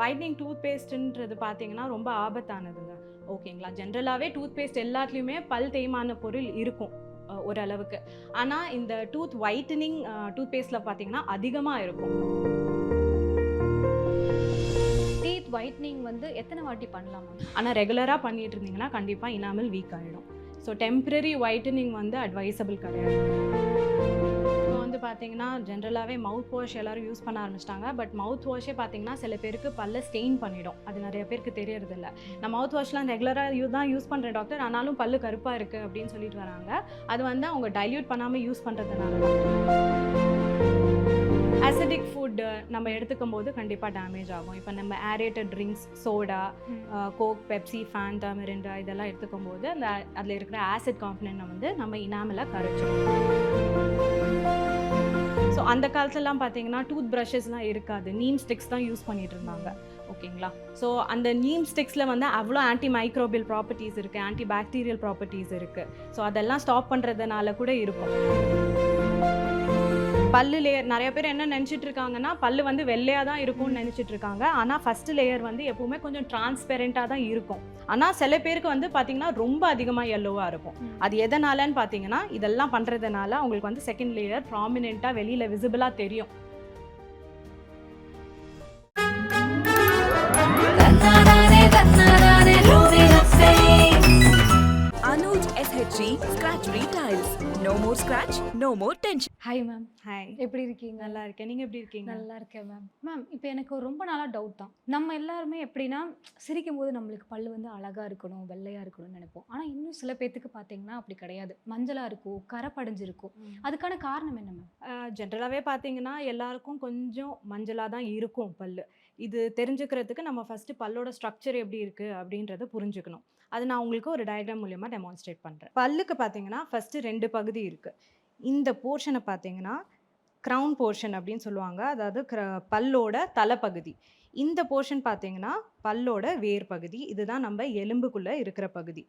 Whitening tooth பேஸ்ட்டுன்றது பார்த்தீங்கன்னா ரொம்ப ஆபத்தானதுங்க. ஓகேங்களா? ஜென்ரலாகவே டூத் பேஸ்ட் எல்லாத்துலேயுமே பல் தேய்மான பொருள் இருக்கும் ஓரளவுக்கு. ஆனால் இந்த டூத் ஒயிட்டனிங் டூத் பேஸ்ட்டில் பார்த்தீங்கன்னா அதிகமாக இருக்கும். டீத் ஒயிட்னிங் வந்து எத்தனை வாட்டி பண்ணலாம் ஆனால் ரெகுலராக பண்ணிட்டு இருந்தீங்கன்னா கண்டிப்பாக இனாமல் வீக் ஆகிடும் ஸோ டெம்பரரி ஒயிட்டனிங் வந்து அட்வைசபிள் கிடையாது. வந்து பார்த்தீங்கன்னா ஜென்ரலாகவே மவுத் வாஷ் எல்லாரும் யூஸ் பண்ண ஆரம்பிச்சிட்டாங்க. பட் மவுத் வாஷே பார்த்தீங்கன்னா சில பேருக்கு பல்ல ஸ்டெயின் பண்ணிடும். அது நிறைய பேருக்கு தெரியறதில்ல. நான் மவுத் வாஷ்லாம் ரெகுலராக யூ தான் யூஸ் பண்ணுறேன் டாக்டர் ஆனாலும் பல்லு கருப்பாக இருக்குது அப்படின்னு சொல்லிட்டு வராங்க. அது வந்து அவங்க டைல்யூட் பண்ணாமல் யூஸ் பண்ணுறதுனால அசிடிக் ஃபுட் நம்ம எடுத்துக்கும் போது கண்டிப்பாக டேமேஜ் ஆகும். இப்போ நம்ம aerated drinks soda Coke Pepsi Fanta Mirinda இதெல்லாம் எடுத்துக்கும் போது அந்த அதில் இருக்கிற ஆசிட் காம்பனன்ட் வந்து நம்ம இனாமில் கரைச்சிடும் ஸோ அந்த காலத்துலலாம் பார்த்தீங்கன்னா டூத் ப்ரஷஸ்லாம் இருக்காது. நீம் ஸ்டிக்ஸ் தான் யூஸ் பண்ணிட்டு இருந்தாங்க ஓகேங்களா? ஸோ அந்த நீம் ஸ்டிக்ஸில் வந்து அவ்வளோ ஆன்டி மைக்ரோபியல் ப்ராப்பர்ட்டிஸ் இருக்குது ஆன்டி பாக்டீரியல் ப்ராப்பர்ட்டிஸ் இருக்குது ஸோ அதெல்லாம் ஸ்டாப் பண்ணுறதுனால கூட இருக்கும். பல்லு லேயர் நிறைய பேர் என்ன நினச்சிட்டு இருக்காங்கன்னா பல்லு வந்து வெள்ளையாக தான் இருக்கும்னு நினச்சிட்டு இருக்காங்க. ஆனால் ஃபர்ஸ்ட் லேயர் வந்து எப்பவுமே கொஞ்சம் டிரான்ஸ்பெரண்ட்டாக தான் இருக்கும். ஆனால் சில பேருக்கு வந்து பார்த்தீங்கன்னா ரொம்ப அதிகமாக எல்லோவாக இருக்கும். அது எதனாலன்னு பார்த்தீங்கன்னா இதெல்லாம் பண்ணுறதுனால அவங்களுக்கு வந்து செகண்ட் லேயர் ப்ராமினெண்ட்டாக வெளியில் விசிபிளாக தெரியும். Anuj SHG Scratch Retiles. No more scratch, no more tension. Hi ma'am hi எப்படி இருக்கீங்க? நல்லா இருக்கேன். நீங்கள் எப்படி இருக்கீங்க? நல்லா இருக்கேன் மேம் மேம் இப்போ எனக்கு ஒரு ரொம்ப நாளாக டவுட் தான். நம்ம எல்லாருமே எப்படின்னா சிரிக்கும் போது நம்மளுக்கு பல்லு வந்து அழகாக இருக்கணும் வெள்ளையாக இருக்கணும்னு நினைப்போம். ஆனால் இன்னும் சில பேர்த்துக்கு பார்த்தீங்கன்னா அப்படி கிடையாது. மஞ்சளாக இருக்கும் கரை படிஞ்சிருக்கும் அதுக்கான காரணம் என்ன மேம் ஜென்ரலாகவே பார்த்தீங்கன்னா எல்லாருக்கும் கொஞ்சம் மஞ்சளாக தான் இருக்கும் பல்லு. இது தெரிஞ்சுக்கிறதுக்கு நம்ம ஃபஸ்ட்டு பல்லோட ஸ்ட்ரக்சர் எப்படி இருக்குது அப்படின்றத புரிஞ்சுக்கணும். அது நான் உங்களுக்கு ஒரு டயக்ராம் மூலியமாக டெமான்ஸ்ட்ரேட் பண்ணுறேன் பல்லுக்கு பார்த்தீங்கன்னா ஃபஸ்ட்டு ரெண்டு பகுதி இருக்குது இந்த போர்ஷனை பார்த்தீங்கன்னா க்ரௌன் போர்ஷன் அப்படின்னு சொல்லுவாங்க. அதாவது க்ர பல்லோட தலைப்பகுதி. இந்த போர்ஷன் பார்த்தீங்கன்னா பல்லோட வேர் பகுதி இதுதான் நம்ம எலும்புக்குள்ளே இருக்கிற பகுதி.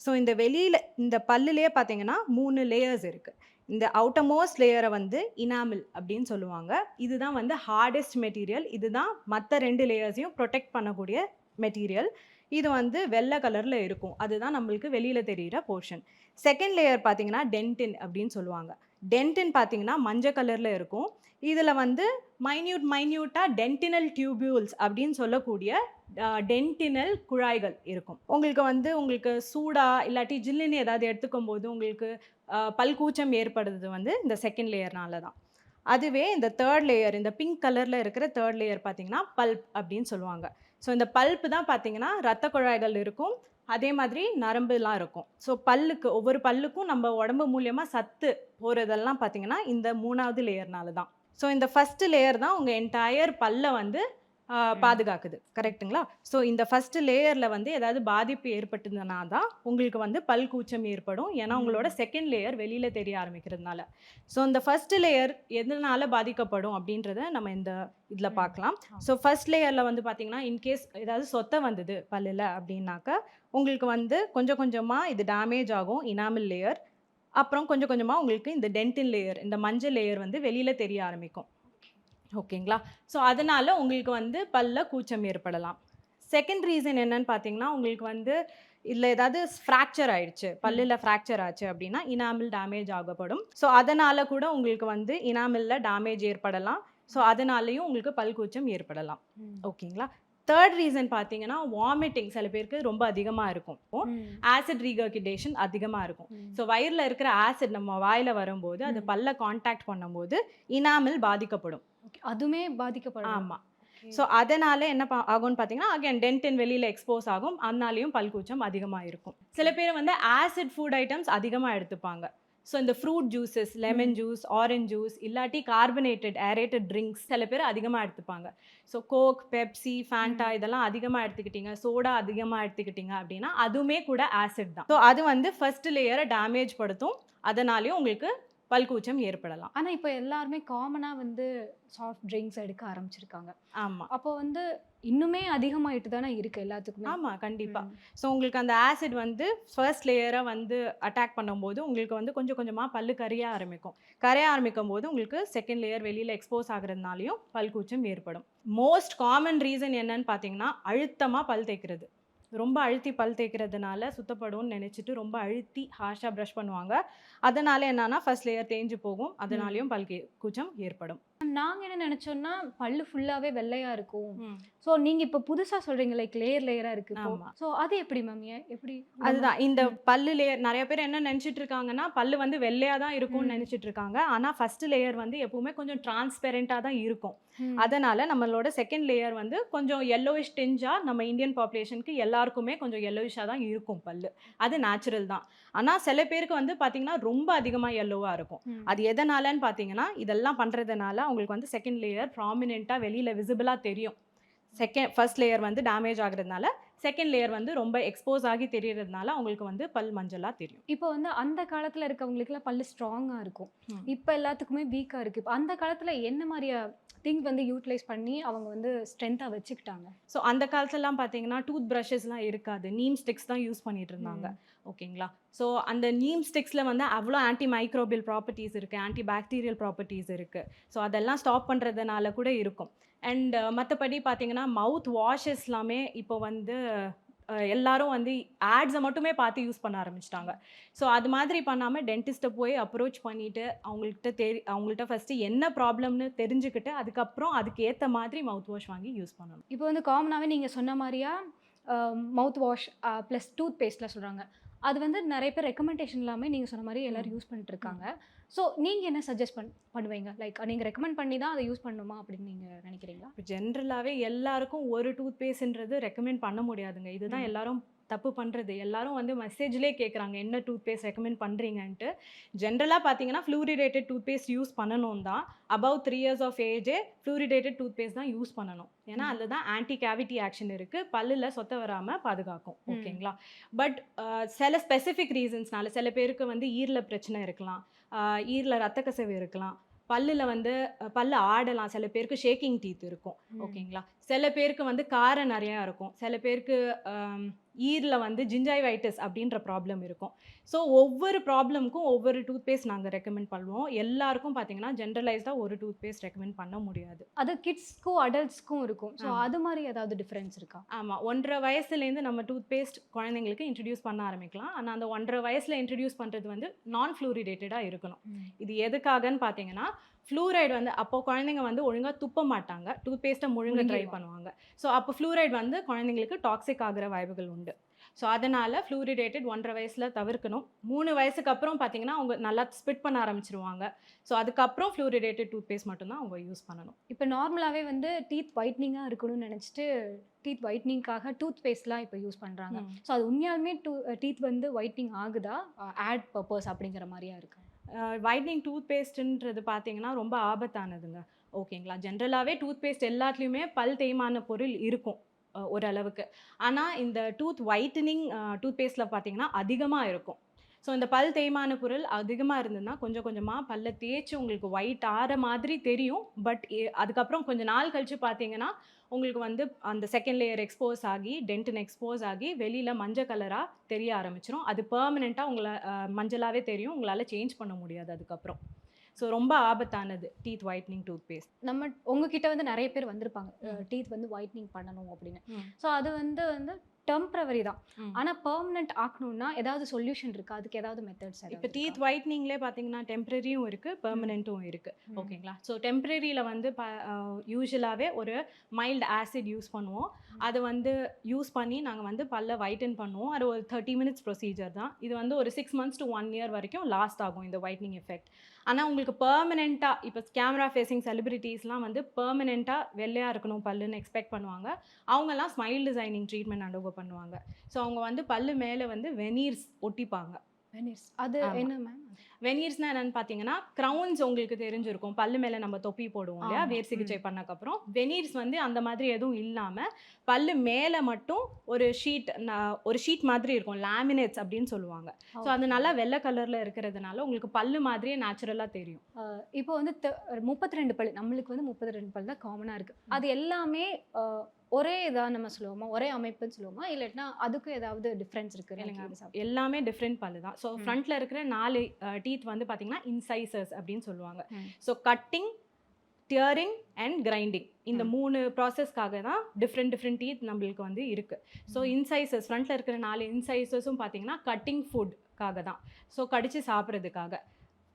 ஸோ இந்த வெளியில் இந்த பல்லுலேயே பார்த்தீங்கன்னா மூணு லேயர்ஸ் இருக்குது இந்த அவுட்டமோஸ்ட் லேயரை வந்து இனாமில் அப்படின்னு சொல்லுவாங்க. இதுதான் வந்து ஹார்டஸ்ட் மெட்டீரியல் இதுதான் மற்ற ரெண்டு லேயர்ஸையும் ப்ரொடெக்ட் பண்ணக்கூடிய மெட்டீரியல் இது வந்து வெள்ளை கலரில் இருக்கும். அதுதான் நம்மளுக்கு வெளியில் தெரிகிற போர்ஷன் செகண்ட் லேயர் பார்த்தீங்கன்னா டென்டின் அப்படின்னு சொல்லுவாங்க. டென்டின் பார்த்தீங்கன்னா மஞ்சள் கலரில் இருக்கும். இதில் வந்து மைன்யூட் மைன்யூட்டாக டென்டினல் டியூபியூல்ஸ் அப்படின்னு சொல்லக்கூடிய டென்டினல் குழாய்கள் இருக்கும். உங்களுக்கு வந்து உங்களுக்கு சூடா இல்லாட்டி ஜில்லுன்னு ஏதாவது எடுத்துக்கும் போது உங்களுக்கு பல்கூச்சம் ஏற்படுறது வந்து இந்த செகண்ட் லேயர்னால தான் அதுவே இந்த தேர்ட் லேயர் இந்த பிங்க் கலரில் இருக்கிற தேர்ட் லேயர் பார்த்தீங்கன்னா பல்ப் அப்படின்னு சொல்லுவாங்க. ஸோ இந்த பல்ப்பு தான் பார்த்தீங்கன்னா ரத்த குழாய்கள் இருக்கும். அதே மாதிரி நரம்புலாம் இருக்கும். ஸோ பல்லுக்கு ஒவ்வொரு பல்லுக்கும் நம்ம உடம்பு மூலியமாக சத்து போகிறதெல்லாம் பார்த்தீங்கன்னா இந்த மூணாவது லேயர்னால தான். ஸோ இந்த ஃபஸ்ட்டு லேயர் தான் உங்கள் என்டையர் பல்லை வந்து பாதுகாக்குது. கரெக்ட்டுங்களா? ஸோ இந்த ஃபஸ்ட்டு லேயரில் வந்து ஏதாவது பாதிப்பு ஏற்பட்டதுனா தான் உங்களுக்கு வந்து பல் கூச்சம் ஏற்படும். ஏன்னா உங்களோட செகண்ட் லேயர் வெளியில் தெரிய ஆரம்பிக்கிறதுனால. ஸோ இந்த ஃபஸ்ட்டு லேயர் எதனால பாதிக்கப்படும் அப்படின்றத நம்ம இந்த இதில். பார்க்கலாம். ஸோ ஃபர்ஸ்ட் லேயரில் வந்து பார்த்தீங்கன்னா இன்கேஸ் ஏதாவது சொத்தை வந்தது பல்லில் அப்படின்னாக்கா உங்களுக்கு வந்து கொஞ்சம் கொஞ்சமாக இது டேமேஜ் ஆகும் இனாமல் லேயர் அப்புறம் கொஞ்சம் கொஞ்சமாக உங்களுக்கு இந்த டென்டின் லேயர் இந்த மஞ்சள் லேயர் வந்து வெளியில் தெரிய ஆரம்பிக்கும். ஓகேங்களா? ஸோ அதனால உங்களுக்கு வந்து பல்ல கூச்சம் ஏற்படலாம். செகண்ட் ரீசன் என்னன்னு பார்த்தீங்கன்னா உங்களுக்கு வந்து இதில் ஏதாவது ஃப்ராக்சர் ஆயிடுச்சு பல்லில் ஃப்ராக்சர் ஆச்சு அப்படின்னா இனாமில் டேமேஜ் ஆகப்படும். ஸோ அதனால கூட உங்களுக்கு வந்து இனாமில்ல டேமேஜ் ஏற்படலாம். ஸோ அதனாலையும் உங்களுக்கு பல் கூச்சம் ஏற்படலாம். ஓகேங்களா? தேர்ட் ரீசன் பார்த்தீங்கன்னா வாமிட்டிங் சில பேருக்கு ரொம்ப அதிகமாக இருக்கும். ஆசிட் ரீகர்கிடேஷன் அதிகமாக இருக்கும். ஸோ வயிறில் இருக்கிற ஆசிட் நம்ம வாயில் வரும்போது அது. பல்ல காண்டாக்ட் பண்ணும்போது இனாமில் பாதிக்கப்படும். அதுமே பாதிக்கப்படும் ஆமாம் ஸோ அதனால என்ன பா ஆகும்னு பார்த்தீங்கன்னா அகைன் டென்டின் வெளியில் எக்ஸ்போஸ் ஆகும். அதனாலையும் பல்கூச்சம் அதிகமாக இருக்கும் சில பேர் வந்து ஆசிட் ஃபுட் ஐட்டம்ஸ் அதிகமாக எடுத்துப்பாங்க. ஸோ இந்த fruit juices lemon juice orange juice இல்லாட்டி கார்பனேட்டட் ஏரேட்டட் ட்ரிங்க்ஸ் சில பேர் அதிகமாக எடுத்துப்பாங்க. ஸோ கோக் பெப்சி ஃபேண்டா இதெல்லாம் அதிகமாக எடுத்துக்கிட்டீங்க. சோடா அதிகமாக எடுத்துக்கிட்டீங்க அப்படின்னா அதுவுமே கூட ஆசிட் தான். ஸோ அது வந்து ஃபர்ஸ்ட் லேயரை டேமேஜ் படுத்தும். அதனாலையும் உங்களுக்கு பல்கூச்சம் ஏற்படலாம். ஆனா இப்போ எல்லாருமே காமனா வந்து சாஃப்ட் ட்ரிங்க்ஸ் எடுக்க ஆரம்பிச்சிருக்காங்க. ஆமாம் அப்போ வந்து இன்னுமே அதிகமாயிட்டு தானே இருக்கு எல்லாத்துக்குமே? ஆமாம் கண்டிப்பாக. ஸோ உங்களுக்கு அந்த ஆசிட் வந்து ஃபர்ஸ்ட் லேயராக வந்து அட்டாக் பண்ணும்போது உங்களுக்கு வந்து கொஞ்சம் கொஞ்சமாக பல்லு கரைய ஆரம்பிக்கும். கரைய ஆரம்பிக்கும் போது உங்களுக்கு செகண்ட் லேயர் வெளியில் எக்ஸ்போஸ் ஆகுறதுனாலையும் பல்கூச்சம் ஏற்படும். மோஸ்ட் காமன் ரீசன் என்னன்னு பார்த்தீங்கன்னா அழுத்தமாக பல் தேய்க்கிறது. ரொம்ப அழுத்தி பல் தேய்க்கிறதுனால சுத்தப்படும்னு நினச்சிட்டு ரொம்ப அழுத்தி ஹார்ஷாக ப்ரஷ் பண்ணுவாங்க. அதனால என்னன்னா ஃபர்ஸ்ட் லேயர் தேஞ்சு போகும். அதனாலையும் பல் கே- கூச்சம் ஏற்படும். நாங்க என்ன நினைச்சோம்னா பல்லு ஃபுல்லாவே வெள்ளையா இருக்கும். சோ நீங்க இப்ப புதுசா சொல்றீங்க லைக் லேயர் லேயரா இருக்கு. சோ அது எப்படி மேம் எப்படி அதுதான். இந்த பல்லு லேயர் நிறைய பேர் என்ன நினைச்சிட்டு இருக்காங்கன்னா பல்லு வந்து வெள்ளையா தான் இருக்கும்னு. நினைச்சிட்டு இருக்காங்க. ஆனா ஃபர்ஸ்ட் லேயர் வந்து எப்பவுமே கொஞ்சம் டிரான்ஸ்பெரண்டா தான் இருக்கும். அதனால நம்மளோட செகண்ட் லேயர் வந்து கொஞ்சம் yellowish டிஞ்சா நம்ம இந்தியன் பாப்புலேஷனுக்கு எல்லாருக்குமே கொஞ்சம் yellowisha தான் இருக்கும் பல்லு. அது நேச்சுரல் தான். ஆனா சில பேருக்கு வந்து பாத்தீங்கன்னா ரொம்ப அதிகமா yellow-ஆ இருக்கும். அது எதனாலன்னு பார்த்தீங்கன்னா இதெல்லாம் பண்ணுறதுனால அவங்களுக்கு வந்து செகண்ட் லேயர் ப்ராமினெண்ட்டாக வெளியில் விசிபிளாக தெரியும். செகண்ட் ஃபர்ஸ்ட் லேயர் வந்து டேமேஜ் ஆகுறதுனால செகண்ட் லேயர் வந்து ரொம்ப எக்ஸ்போஸ் ஆகி தெரியறதுனால அவங்களுக்கு வந்து பல் மஞ்சளாக தெரியும். இப்போ வந்து அந்த காலத்துல இருக்கவங்களுக்குலாம் பல்லு ஸ்ட்ராங்கா இருக்கும். இப்போ எல்லாத்துக்குமே வீக்கா இருக்கு. இப்போ அந்த காலத்துல என்ன மாதிரியா திங் வந்து யூட்டிலைஸ் பண்ணி அவங்க வந்து ஸ்ட்ரென்த்தா வச்சுக்கிட்டாங்க? ஸோ அந்த காலத்துலலாம் பார்த்தீங்கன்னா டூத் ப்ரஷஸ்லாம் இருக்காது. நீம் ஸ்டிக்ஸ் தான் யூஸ் பண்ணிட்டு இருந்தாங்க. ஓகேங்களா? ஸோ அந்த நீம் ஸ்டிக்ஸில் வந்து அவ்வளோ ஆன்டி மைக்ரோபியல் ப்ராப்பர்ட்டிஸ் இருக்குது ஆன்டி பாக்டீரியல் ப்ராப்பர்ட்டிஸ் இருக்குது ஸோ அதெல்லாம் ஸ்டாப் பண்ணுறதுனால கூட இருக்கும். அண்ட் மற்றபடி பார்த்தீங்கன்னா மவுத் வாஷஸ் எல்லாமே இப்போ வந்து எல்லாரும் வந்து ஆட்ஸை மட்டுமே பார்த்து யூஸ் பண்ண ஆரம்பிச்சிட்டாங்க. ஸோ அது மாதிரி பண்ணாமல் டென்டிஸ்ட்டை போய் அப்ரோச் பண்ணிவிட்டு அவங்கள்ட்ட தெரி அவங்கள்ட்ட ஃபஸ்ட்டு என்ன ப்ராப்ளம்னு தெரிஞ்சுக்கிட்டு அதுக்கப்புறம் அதுக்கு ஏற்ற மாதிரி மவுத் வாஷ் வாங்கி யூஸ் பண்ணணும். இப்போ வந்து காமனாகவே நீங்கள் சொன்ன மாதிரியா மவுத் வாஷ் ப்ளஸ் டூத் பேஸ்ட்டில் சொல்கிறாங்க அது வந்து நிறைய பேர் ரெக்கமெண்டேஷன் எல்லாமே நீங்கள் சொன்ன மாதிரி எல்லாரும் யூஸ் பண்ணிட்டு இருக்காங்க ஸோ நீங்கள் என்ன சஜஸ்ட் பண் பண்ணுவீங்க? லைக் நீங்கள் ரெக்கமெண்ட் பண்ணி தான் அதை யூஸ் பண்ணணுமா அப்படின்னு நீங்கள் நினைக்கிறீங்களா? இப்போ ஜென்ரலாகவே எல்லாருக்கும் ஒரு டூத் பேஸ்ட்ன்றது ரெக்கமெண்ட் பண்ண முடியாதுங்க. இதுதான். எல்லாரும் தப்பு பண்ணுறது எல்லாரும் வந்து மெசேஜ்லேயே கேட்குறாங்க என்ன டூத் பேஸ்ட் ரெக்கமெண்ட் பண்ணுறீங்கன்ட்டு ஜென்ரலாக பார்த்தீங்கன்னா ஃப்ளூரிடேட்டட் டூத் பேஸ்ட் யூஸ் பண்ணணும் தான். Above three years of AJ fluoridated tooth paste தான் யூஸ் பண்ணணும். ஏன்னா. அதில் தான் ஆன்டி கேவிட்டி ஆக்ஷன் இருக்குது பல்லில் சொத்த வராமல் பாதுகாக்கும். ஓகேங்களா? பட் சில ஸ்பெசிஃபிக் ரீசன்ஸ்னால சில பேருக்கு வந்து ஈரில் பிரச்சனை இருக்கலாம். ஈரில் ரத்த கசிவு இருக்கலாம். பல்லில் வந்து பல்லு ஆடலாம். சில பேருக்கு ஷேக்கிங் டீத் இருக்கும். ஓகேங்களா? சில பேருக்கு வந்து காரம் நிறையா இருக்கும். சில பேருக்கு ஈரில் வந்து ஜிஞ்சாய்வைட்டிஸ் அப்படின்ற ப்ராப்ளம் இருக்கும். ஸோ ஒவ்வொரு ப்ராப்ளமுக்கும் ஒவ்வொரு டூத் பேஸ்ட் நாங்கள் ரெக்கமெண்ட் பண்ணுவோம். எல்லாருக்கும் பார்த்தீங்கன்னா ஜென்ரலைஸ்டாக ஒரு டூத் பேஸ்ட் ரெக்கமெண்ட் பண்ண முடியாது. அது கிட்ஸ்க்கும் அடல்ட்ஸ்க்கும் இருக்கும். ஸோ. அது மாதிரி ஏதாவது டிஃப்ரென்ஸ் இருக்கா? ஆமாம் ஒன்றரை வயசுலேருந்து நம்ம டூத் பேஸ்ட் குழந்தைங்களுக்கு இன்ட்ரடியூஸ் பண்ண ஆரம்பிக்கலாம். ஆனால் அந்த ஒன்றரை வயசில் இன்ட்ரடியூஸ் பண்ணுறது வந்து நான் ஃப்ளூரிடேட்டடாக இருக்கணும். இது எதுக்காகன்னு பார்த்தீங்கன்னா ஃப்ளூரைடு வந்து அப்போ குழந்தைங்க வந்து ஒழுங்காக துப்ப மாட்டாங்க. டூத் பேஸ்ட்டை முழுங்க ட்ரை. பண்ணுவாங்க. ஸோ அப்போ ஃப்ளூரைடு வந்து குழந்தைங்களுக்கு டாக்ஸிக் ஆகிற வாய்ப்புகள் உண்டு. ஸோ அதனால் ஃப்ளூரிடேட்டட் ஒன்றரை வயசில் தவிர்க்கணும். மூணு வயசுக்கு அப்புறம் பார்த்தீங்கன்னா அவங்க நல்லா ஸ்பிட் பண்ண ஆரம்பிச்சிருவாங்க. ஸோ அதுக்கப்புறம் ஃப்ளூரிடேட்டட் டூத் பேஸ்ட் மட்டும்தான் அவங்க யூஸ் பண்ணணும். இப்போ நார்மலாகவே வந்து டீத் ஒயிட்னிங்காக இருக்கணும்னு நினச்சிட்டு டீத் ஒயிட்னிங்காக டூத் பேஸ்ட்லாம் இப்போ யூஸ் பண்ணுறாங்க. ஸோ அது உண்மையாலுமே டூ டீத் வந்து ஒயிட்னிங் ஆகுதா? ஆட் பர்பஸ் அப்படிங்கிற மாதிரியா இருக்கு? வைட்னிங் டூத் பேஸ்ட்டுன்றது பார்த்தீங்கன்னா ரொம்ப ஆபத்தானதுங்க. ஓகேங்களா? ஜென்ரலாகவே டூத் பேஸ்ட் எல்லாத்துலேயுமே பல் தேய்மான பொருள் இருக்கும் ஓரளவுக்கு. ஆனால் இந்த டூத் ஒயிட்டனிங் டூத் பேஸ்ட்டில் பார்த்தீங்கன்னா அதிகமாக இருக்கும். ஸோ இந்த பல் தேய்மான பொருள் அதிகமாக இருந்ததுன்னா கொஞ்சம் கொஞ்சமாக பல்ல தேய்ச்சி உங்களுக்கு ஒயிட் ஆற மாதிரி தெரியும். பட் அதுக்கப்புறம் கொஞ்ச நாள் கழித்து பார்த்தீங்கன்னா உங்களுக்கு வந்து அந்த செகண்ட் லேயர் எக்ஸ்போஸ் ஆகி டென்டன் எக்ஸ்போஸ் ஆகி வெளியில் மஞ்சள் கலராக தெரிய ஆரம்பிச்சிரும். அது பெர்மனெண்ட்டாக உங்களை மஞ்சளாகவே தெரியும். உங்களால் சேஞ்ச் பண்ண முடியாது அதுக்கப்புறம். ஸோ ரொம்ப ஆபத்தானது டீத் ஒயிட்னிங் டூத் பேஸ்ட் நம்ம உங்ககிட்ட வந்து நிறைய பேர் வந்திருப்பாங்க. டீத் வந்து ஒயிட்னிங் பண்ணணும் அப்படின்னு. ஸோ அது வந்து வந்து டெம்பரவரி தான். ஆனால் பெர்மனெண்ட் ஆக்கணும்னா ஏதாவது சொல்யூஷன் இருக்கா? அதுக்கு ஏதாவது மெத்தட்ஸ் இப்போ டீத் ஒயிட்னிங்லேயே பார்த்தீங்கன்னா டெம்பரரியும் இருக்குது பெர்மனெண்ட்டும் இருக்குது ஓகேங்களா? ஸோ டெம்பரரியில் வந்து ப யூஸ்வலாகவே ஒரு மைல்டு ஆசிட் யூஸ் பண்ணுவோம். அதை வந்து யூஸ் பண்ணி நாங்கள் வந்து பல்ல ஒயிட்டன் பண்ணுவோம். அது ஒரு தேர்ட்டி மினிட்ஸ் ப்ரொசீஜர் தான். இது வந்து ஒரு six months to one year வரைக்கும் லாஸ்ட் ஆகும் இந்த ஒயிட்னிங் எஃபெக்ட் ஆனால் உங்களுக்கு பெர்மனெண்ட்டாக இப்போ கேமரா ஃபேஸிங் செலிபிரிட்டிஸ்லாம் வந்து பெர்மனெண்ட்டாக வெள்ளையாக இருக்கணும் பல்லுன்னு எக்ஸ்பெக்ட் பண்ணுவாங்க. அவங்கெல்லாம் ஸ்மைல் டிசைனிங் ட்ரீட்மெண்ட் அண்டர்கோ பண்ணுவாங்க. ஸோ அவங்க வந்து பல்லு மேலே வந்து வெனீர்ஸ் ஒட்டிப்பாங்க. வெனிர்ஸ் அது. என்ன மேம் வெனீர்ஸ்னா என்னன்னு பார்த்தீங்கன்னா க்ரௌன்ஸ் உங்களுக்கு தெரிஞ்சிருக்கும். பல்லு மேலே நம்ம தொப்பி போடுவோம் இல்லையா. வேர் சிகிச்சை பண்ணக்கப்புறம். வெனீர்ஸ் வந்து அந்த மாதிரி எதுவும் இல்லாமல் பல்லு மேலே மட்டும் ஒரு ஷீட் ஒரு ஷீட் மாதிரி இருக்கும். லேமினேட்ஸ் அப்படின்னு சொல்லுவாங்க. ஸோ அது நல்லா வெள்ளை கலரில் இருக்கிறதுனால உங்களுக்கு பல்லு மாதிரியே நேச்சுரலாக தெரியும். இப்போ வந்து முப்பத்தி ரெண்டு பல் நம்மளுக்கு வந்து முப்பத்தி ரெண்டு பல் தான் காமனாக இருக்குது அது எல்லாமே ஒரே இதாக நம்ம சொல்லுவோமா? ஒரே அமைப்புன்னு சொல்லுவோமா? இல்லாட்டினா அதுக்கும் ஏதாவது டிஃப்ரென்ஸ் இல்லைங்க. இருக்குது எல்லாமே டிஃப்ரெண்ட் பல்லு தான். ஸோ ம். ஃப்ரண்ட்ல இருக்கிற நாலு டீத் வந்து பார்த்தீங்கன்னா இன்சைசர்ஸ் அப்படின்னு சொல்லுவாங்க. So cutting tearing and grinding இந்த. மூணு ப்ராசஸ்க்காக தான் டிஃப்ரெண்ட் டிஃப்ரெண்ட் டீத் நம்மளுக்கு வந்து இருக்கு. ஸோ இன்சைசஸ் ஃப்ரண்ட்ல இருக்கிற நாலு இன்சைசஸும் பார்த்தீங்கன்னா கட்டிங் ஃபுட்காக தான். ஸோ கடிச்சு சாப்பிட்றதுக்காக.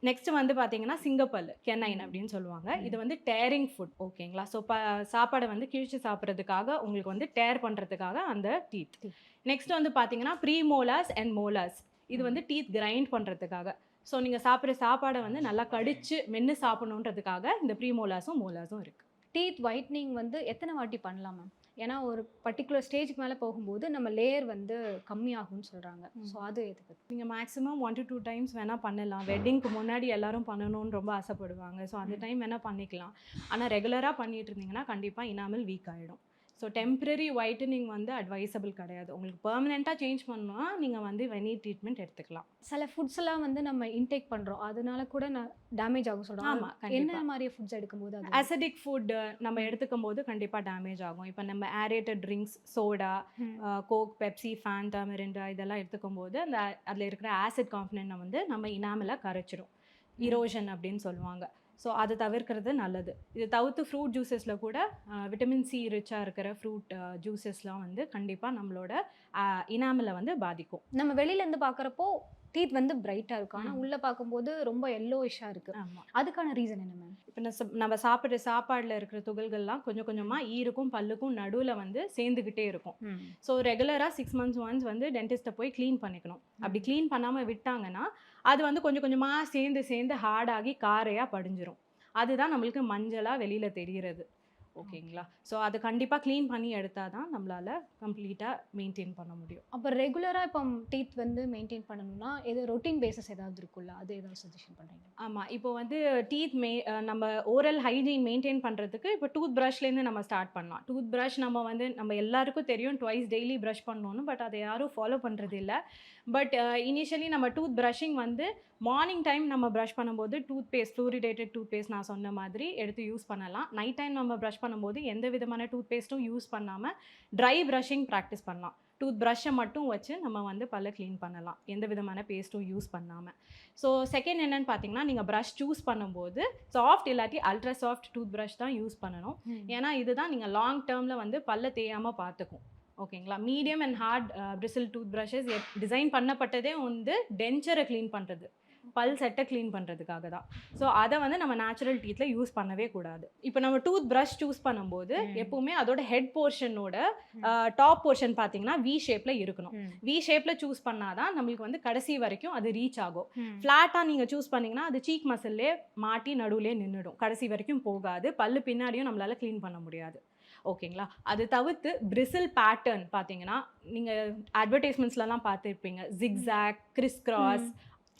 நெக்ஸ்ட் வந்து பார்த்தீங்கன்னா சிங்கப்பல் கெனைன் அப்படின்னு சொல்லுவாங்க. இது வந்து டேரிங் ஃபுட் ஓகேங்களா ஸோ ப சாப்பாடை வந்து கிழிச்சு சாப்பிட்றதுக்காக உங்களுக்கு வந்து டேர் பண்ணுறதுக்காக அந்த டீத். நெக்ஸ்ட் வந்து பார்த்தீங்கன்னா ப்ரீ மோலாஸ் அண்ட் மோலாஸ் இது வந்து டீத் கிரைண்ட் பண்ணுறதுக்காக ஸோ நீங்கள் சாப்பிட்ற சாப்பாடை வந்து நல்லா கடிச்சு மென்று சாப்பிடணுன்றதுக்காக இந்த ப்ரீ மோலாஸும் மோலாஸும் இருக்குது டீத் ஒயிட்னிங் வந்து எத்தனை வாட்டி பண்ணலாம் மேம் ஏன்னா ஒரு பர்டிகுலர் ஸ்டேஜ்க்கு மேலே போகும்போது நம்ம லேயர் வந்து கம்மியாகும்னு சொல்கிறாங்க. ஸோ அது எதுக்கு நீங்கள் maximum one to two times வேணால் பண்ணலாம். வெட்டிங்க்கு முன்னாடி எல்லாரும் பண்ணணும்னு ரொம்ப ஆசைப்படுவாங்க. ஸோ அந்த. டைம் வேணால் பண்ணிக்கலாம். ஆனால் ரெகுலராக பண்ணிட்டு இருந்தீங்கன்னா கண்டிப்பாக இனாமல் வீக் ஆகிடும் ஸோ டெம்பரரி ஒயிட்டனிங் வந்து அட்வைசபிள் கிடையாது. உங்களுக்கு பெர்மனெண்ட்டாக சேஞ்ச் பண்ணணும்னா நீங்கள் வந்து வெனி ட்ரீட்மெண்ட் எடுத்துக்கலாம். சில ஃபுட்ஸ் எல்லாம் வந்து நம்ம இன்டேக் பண்ணுறோம் அதனால கூட நான் டேமேஜ் ஆகும் சொல்கிறோம் ஆமா, என்ன. மாதிரி ஃபுட்ஸ் எடுக்கும்போது அசிடிக் ஃபுட் நம்ம எடுத்துக்கும் போது கண்டிப்பாக டேமேஜ் ஆகும். இப்போ நம்ம aerated drinks soda. Coke Pepsi Fanta Mirinda இதெல்லாம் எடுத்துக்கும் போது அந்த அதில் இருக்கிற ஆசிட் காம்பனண்ட்டை வந்து நம்ம இனாமலாக கரைச்சிரும். இரோஷன் அப்படின்னு சொல்லுவாங்க. ஸோ அதை தவிர்க்கிறது நல்லது. இது தவிர்த்து ஃப்ரூட் ஜூஸஸில் கூட விட்டமின் சி ரிச்சாக இருக்கிற ஃப்ரூட் ஜூஸஸ்லாம் வந்து கண்டிப்பாக நம்மளோட இனாமலை வந்து பாதிக்கும். நம்ம வெளியில இருந்து பார்க்குறப்போ டீத் வந்து பிரைட்டாக இருக்கும் ஆனால். உள்ள பார்க்கும்போது ரொம்ப எல்லோயிஷாக இருக்கு. ஆமாம் அதுக்கான ரீசன் என்ன மேம் இப்போ நம்ம சாப்பிட்ற சாப்பாடில் இருக்கிற துகள்கள்லாம் கொஞ்சம் கொஞ்சமாக ஈருக்கும் பல்லுக்கும் நடுவில் வந்து சேர்ந்துக்கிட்டே இருக்கும். ஸோ ரெகுலராக சிக்ஸ் மந்த்ஸ் ஒன்ஸ் வந்து டென்டிஸ்ட்டை போய் க்ளீன் பண்ணிக்கணும். அப்படி க்ளீன் பண்ணாமல் விட்டாங்கன்னா அது வந்து கொஞ்சம் கொஞ்சமாக சேர்ந்து சேர்ந்து ஹார்டாகி காரையாக படிஞ்சிரும். அதுதான் நம்மளுக்கு மஞ்சளாக வெளியில் தெரிகிறது. ஓகேங்களா? ஸோ அது கண்டிப்பாக க்ளீன் பண்ணி எடுத்தால் தான் நம்மளால் கம்ப்ளீட்டாக மெயின்டைன் பண்ண முடியும். அப்போ ரெகுலராக இப்போ டீத் வந்து மெயின்டைன் பண்ணணும்னா ஏதோ ரொட்டீன் பேசஸ் ஏதாவது இருக்குல்ல அது ஏதாவது சஜஷன் பண்ணுறீங்க ஆமாம் இப்போ வந்து டீத் மெய் நம்ம ஓரல் ஹைஜீன் மெயின்டைன் பண்ணுறதுக்கு இப்போ டூத் ப்ரஷ்லேருந்து நம்ம ஸ்டார்ட் பண்ணலாம். டூத் ப்ரஷ் நம்ம வந்து நம்ம எல்லாருக்கும் தெரியும் ட்வைஸ் டெய்லி ப்ரஷ் பண்ணணும்னு பட் அதை யாரும் ஃபாலோ பண்ணுறது இல்லை. பட் இனிஷியலி நம்ம டூத் ப்ரஷிங் வந்து மார்னிங் டைம் நம்ம ப்ரஷ் பண்ணும்போது tooth paste fluoridated tooth paste நான் சொன்ன மாதிரி எடுத்து யூஸ் பண்ணலாம். நைட் டைம் நம்ம ப்ரஷ் பண்ணும்போது எந்த விதமான டூத் பேஸ்ட்டும் யூஸ் பண்ணாமல் ட்ரை ப்ரஷிங் ப்ராக்டிஸ் பண்ணலாம். டூத் ப்ரஷ்ஷை மட்டும் வச்சு நம்ம வந்து பல்ல க்ளீன் பண்ணலாம். எந்த விதமான பேஸ்ட்டும் யூஸ் பண்ணாமல் ஸோ செகண்ட் என்னன்னு பார்த்தீங்கன்னா நீங்கள் ப்ரஷ் சூஸ் பண்ணும்போது சாஃப்ட் இல்லாட்டி அல்ட்ரா சாஃப்ட் டூத் ப்ரஷ் தான் யூஸ் பண்ணணும். ஏன்னா இதுதான் நீங்கள் லாங் டேர்மில் வந்து பல்ல தேயாமல் பார்த்துக்கும் ஓகேங்களா? Medium and hard bristle toothbrushes design பண்ணப்பட்டதே வந்து டென்ச்சரை க்ளீன் பண்ணுறது பல் செட்டை க்ளீன் பண்ணுறதுக்காக தான். ஸோ அதை வந்து நம்ம நேச்சுரல் டீத்தில் யூஸ் பண்ணவே கூடாது. இப்போ நம்ம டூத் ப்ரஷ் சூஸ் பண்ணும்போது. எப்பவுமே அதோட ஹெட் போர்ஷனோட டாப் போர்ஷன் பார்த்தீங்கன்னா வி ஷேப்பில் இருக்கணும். வி ஷேப்பில் சூஸ் பண்ணாதான் நம்மளுக்கு வந்து கடைசி வரைக்கும் அது ரீச் ஆகும். ஃப்ளாட்டாக நீங்கள் சூஸ் பண்ணீங்கன்னா அது சீக் மசில்லே மாட்டி நடுவுலே நின்றுடும் கடைசி வரைக்கும் போகாது. பல்லு பின்னாடியும் நம்மளால க்ளீன் பண்ண முடியாது. ஓகேங்களா? அது தவிர்த்து பிரிசில் பேட்டர்ன் பார்த்தீங்கன்னா நீங்கள் அட்வர்டைஸ்மெண்ட்ஸ்லலாம் பார்த்துருப்பீங்க. ஜிக்ஸாக் கிறிஸ் கிராஸ்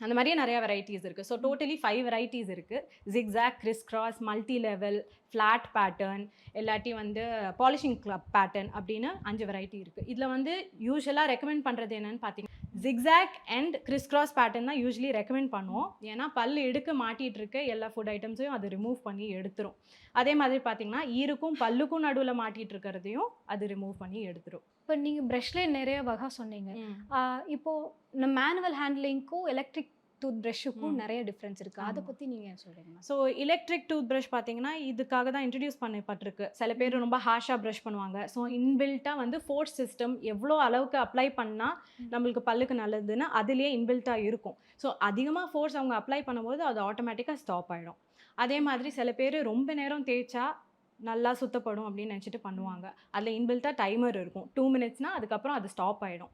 அந்த மாதிரியே நிறைய வெரைட்டிஸ் இருக்குது ஸோ டோட்டலி ஃபைவ் வெரைட்டிஸ் இருக்குது zigzag crisscross multi level flat pattern இல்லாட்டி வந்து பாலிஷிங் கிளப் பேட்டர்ன் அப்படின்னு அஞ்சு வெரைட்டி இருக்குது இதில் வந்து யூஸ்வலாக ரெக்கமெண்ட் பண்ணுறது என்னன்னு பார்த்தீங்கன்னா zigzag and Chris cross pattern தான் யூஸ்வலி ரெக்கமெண்ட் பண்ணுவோம். ஏன்னா பல் எடுக்க மாட்டிகிட்டு இருக்க எல்லா ஃபுட் ஐட்டம்ஸையும் அது ரிமூவ் பண்ணி எடுத்துரும். அதே மாதிரி பார்த்தீங்கன்னா ஈருக்கும் பல்லுக்கும் நடுவில் மாட்டிகிட்டு இருக்கிறதையும் அது ரிமூவ் பண்ணி எடுத்துரும். இப்போ நீங்கள் ப்ரஷ்லேயே நிறைய வகை சொன்னீங்க. ஆஹ் இப்போ நம்ம மேனுவல் ஹேண்ட்லிங்க்கும் எலக்ட்ரிக் டூத் ப்ரஷ்ஷுக்கும் ம். நிறைய டிஃப்ரென்ஸ் இருக்குது அதை. பற்றி நீங்கள் சொல்கிறீங்க ஸோ எலக்ட்ரிக் டூத் ப்ரஷ் பார்த்தீங்கன்னா இதுக்காக தான் இன்ட்ரடியூஸ் பண்ணப்பட்டிருக்கு. சில பேர் ரொம்ப ஹாஷாக ப்ரஷ் பண்ணுவாங்க. ஸோ இன்பில்ட்டாக வந்து ஃபோர்ஸ் சிஸ்டம் எவ்வளோ அளவுக்கு அப்ளை பண்ணால் நம்மளுக்கு பல்லுக்கு நல்லதுன்னு அதுலேயே இன்பில்ட்டாக இருக்கும். ஸோ அதிகமாக ஃபோர்ஸ் அவங்க அப்ளை பண்ணும்போது அது ஆட்டோமேட்டிக்காக ஸ்டாப் ஆகிடும் அதே மாதிரி சில பேர் ரொம்ப நேரம் தேய்ச்சா நல்லா சுத்தப்படும் அப்படின்னு நினச்சிட்டு பண்ணுவாங்க. அதில் இன்பில்ட்டாக டைமர் இருக்கும். டூ மினிட்ஸ்னால் அதுக்கப்புறம் அது ஸ்டாப் ஆகிடும்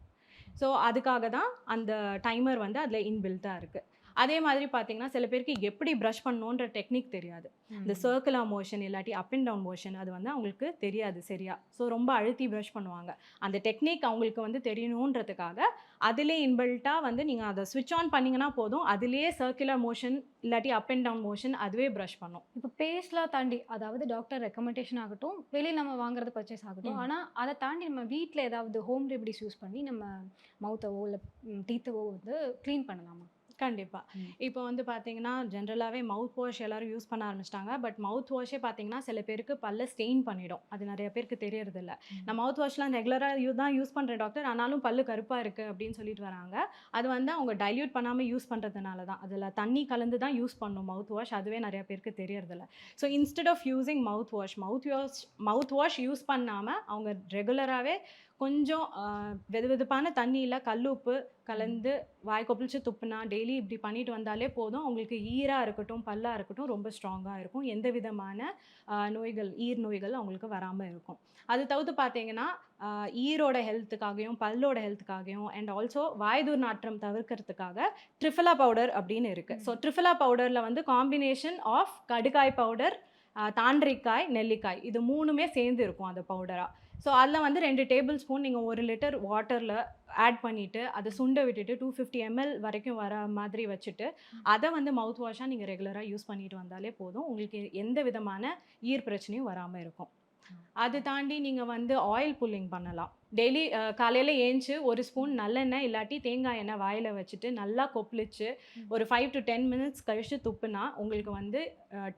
ஸோ அதுக்காக தான் அந்த டைமர் வந்து அதில் இன்பில்ட்டாக இருக்குது அதே மாதிரி பார்த்தீங்கன்னா சில பேருக்கு எப்படி ப்ரஷ் பண்ணணுன்ற டெக்னிக் தெரியாது. இந்த சர்க்குலர் மோஷன் இல்லாட்டி அப் அண்ட் டவுன் மோஷன் அது வந்து அவங்களுக்கு தெரியாது சரியா? ஸோ ரொம்ப அழுத்தி ப்ரஷ் பண்ணுவாங்க. அந்த டெக்னிக் அவங்களுக்கு வந்து தெரியணுன்றதுக்காக அதிலே இன்பில்ட்டாக வந்து நீங்கள் அதை ஸ்விட்ச் ஆன் பண்ணிங்கன்னா போதும். அதிலேயே சர்க்குலர் மோஷன் இல்லாட்டி அப் அண்ட் டவுன் மோஷன் அதுவே ப்ரஷ் பண்ணும். இப்போ பேஸ்ட்லாம் தாண்டி அதாவது டாக்டர் ரெக்கமெண்டேஷன் ஆகட்டும் வெளியில் நம்ம வாங்குறது பர்ச்சேஸ் ஆகட்டும். ஆனால் அதை தாண்டி நம்ம வீட்டில் ஏதாவது ஹோம் ரெமடிஸ் யூஸ் பண்ணி நம்ம மவுத்தவோ இல்லை டீத்தவோ வந்து க்ளீன் பண்ணலாமா? கண்டிப்பாக. இப்போ வந்து பார்த்தீங்கன்னா ஜென்ரலாகவே மவுத் வாஷ் எல்லாரும் யூஸ் பண்ண ஆரம்பிச்சிட்டாங்க. பட் மவுத் வாஷே பார்த்தீங்கன்னா சில பேருக்கு பல்ல ஸ்டெயின் பண்ணிடும். அது நிறைய பேருக்கு தெரியறதில்ல. நான் மவுத் வாஷ்லாம் ரெகுலராக யூ தான் யூஸ் பண்ணுறேன் டாக்டர் ஆனாலும் பல்லு கருப்பாக இருக்குது அப்படின்னு சொல்லிட்டு வராங்க. அது வந்து அவங்க டைல்யூட் பண்ணாமல் யூஸ் பண்ணுறதுனால தான். அதில் தண்ணி கலந்து தான் யூஸ் பண்ணணும் மவுத் வாஷ் அதுவே நிறைய பேருக்கு தெரியறதில்ல. So instead of using mouthwash mouthwash mouthwash use பண்ணாமல் அவங்க ரெகுலராகவே கொஞ்சம் வெது வெதுப்பான தண்ணியில் கல்லுப்பு கலந்து வாய் கொப்பளிச்சு துப்புனா டெய்லி இப்படி பண்ணிட்டு வந்தாலே போதும். அவங்களுக்கு ஈராக இருக்கட்டும் பல்லாக இருக்கட்டும் ரொம்ப ஸ்ட்ராங்காக இருக்கும். எந்த விதமான நோய்கள் ஈர் நோய்கள் அவங்களுக்கு வராமல் இருக்கும். அது தவிர்த்து பார்த்தீங்கன்னா ஈரோட ஹெல்த்துக்காகவும் பல்லோட ஹெல்த்துக்காகவும் அண்ட் ஆல்சோ வாய் துர்நாற்றம் தவிர்க்கிறதுக்காக ட்ரிஃபலா பவுடர் அப்படின்னு இருக்குது ஸோ ட்ரிஃபலா பவுடரில் வந்து காம்பினேஷன் ஆஃப் கடுக்காய் பவுடர் தாண்டிக்காய் நெல்லிக்காய் இது மூணுமே சேர்ந்து இருக்கும் அந்த பவுடராக ஸோ அதில் வந்து ரெண்டு டேபிள் ஸ்பூன் நீங்கள் ஒரு லிட்டர் வாட்டரில் ஆட் பண்ணிவிட்டு அதை சுண்ட விட்டுட்டு டூ ஃபிஃப்டி எம்எல் வரைக்கும் வர மாதிரி வச்சுட்டு அதை வந்து மவுத் வாஷாக நீங்கள் ரெகுலராக யூஸ் பண்ணிட்டு வந்தாலே போதும். உங்களுக்கு எந்த விதமான ஈர் பிரச்சனையும் வராமல் இருக்கும் அது தாண்டி நீங்கள் வந்து ஆயில் புல்லிங் பண்ணலாம். டெய்லி காலையில் ஏஞ்சி ஒரு ஸ்பூன் நல்லெண்ணெய் இல்லாட்டி தேங்காய் எண்ணெய் வாயில் வச்சுட்டு நல்லா கொப்பளிச்சு ஒரு ஃபைவ் டு டென் மினிட்ஸ் கழிச்சு துப்புனா உங்களுக்கு வந்து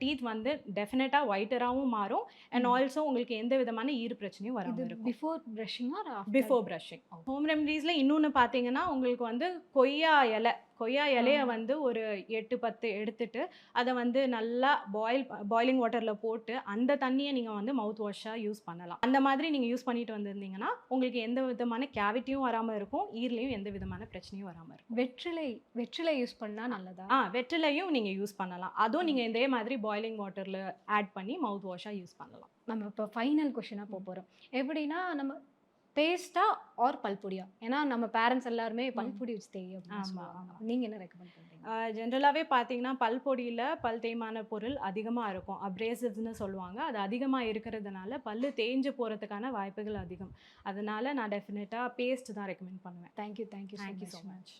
டீத் வந்து டெஃபினட்டாக ஒயிட்டராகவும் மாறும் அண்ட். ஆல்சோ உங்களுக்கு எந்த விதமான ஈர் பிரச்சனையும் இருக்கும். பிஃபோர் ப்ரஷிங்கா பிஃபோர் ப்ரஷிங் ஹோம் ரெமடிஸில் இன்னொன்று பார்த்தீங்கன்னா உங்களுக்கு வந்து கொய்யா இலை கொய்யா இலையை. வந்து ஒரு எட்டு பத்து எடுத்துட்டு அதை வந்து நல்லா பாயில் பாயிலிங் வாட்டரில் போட்டு அந்த தண்ணியை நீங்கள் வந்து மவுத் வாஷாக யூஸ் பண்ணலாம். அந்த மாதிரி நீங்கள் யூஸ் பண்ணிட்டு வந்திருந்தீங்கன்னா உங்களுக்கு எந்த விதமான கேவிட்டியும் வராமல் இருக்கும் ஈர்லேயும் எந்த விதமான பிரச்சனையும் வராமல் இருக்கும். வெற்றிலை வெற்றிலை யூஸ் பண்ணா நல்லதா? ஆ வெற்றிலையும் நீங்கள் யூஸ் பண்ணலாம். அதுவும் நீங்கள் இதே மாதிரி பாயிலிங் வாட்டரில் ஆட் பண்ணி மவுத் வாஷாக யூஸ் பண்ணலாம். நம்ம இப்போ ஃபைனல் கொஷினாக போக போகிறோம் எப்படின்னா நம்ம பேஸ்டா ஆர் பல்பொடியா? ஏன்னா நம்ம பேரண்ட்ஸ் எல்லாருமே பல்பொடி வச்சு தேய் அப்படின்னு ஆமா, சொல்லுவாங்க. ஆமா. நீங்க என்ன ரெக்கமெண்ட் பண்றீங்க? ஜென்ரலாகவே பார்த்தீங்கன்னா பல்பொடியில் பல் தேய்மான பொருள் அதிகமாக இருக்கும். அப்ரேசிவ்ஸ்னு சொல்லுவாங்க. அது அதிகமாக இருக்கிறதுனால பல்லு தேஞ்சு போகிறதுக்கான வாய்ப்புகள் அதிகம். அதனால நான் டெஃபினட்டாக பேஸ்ட் தான் ரெக்கமெண்ட் பண்ணுவேன். Thank you thank you thank you so so much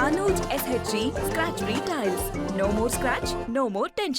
Anuj SHG Scratch Retiles. No more scratch, no more tension.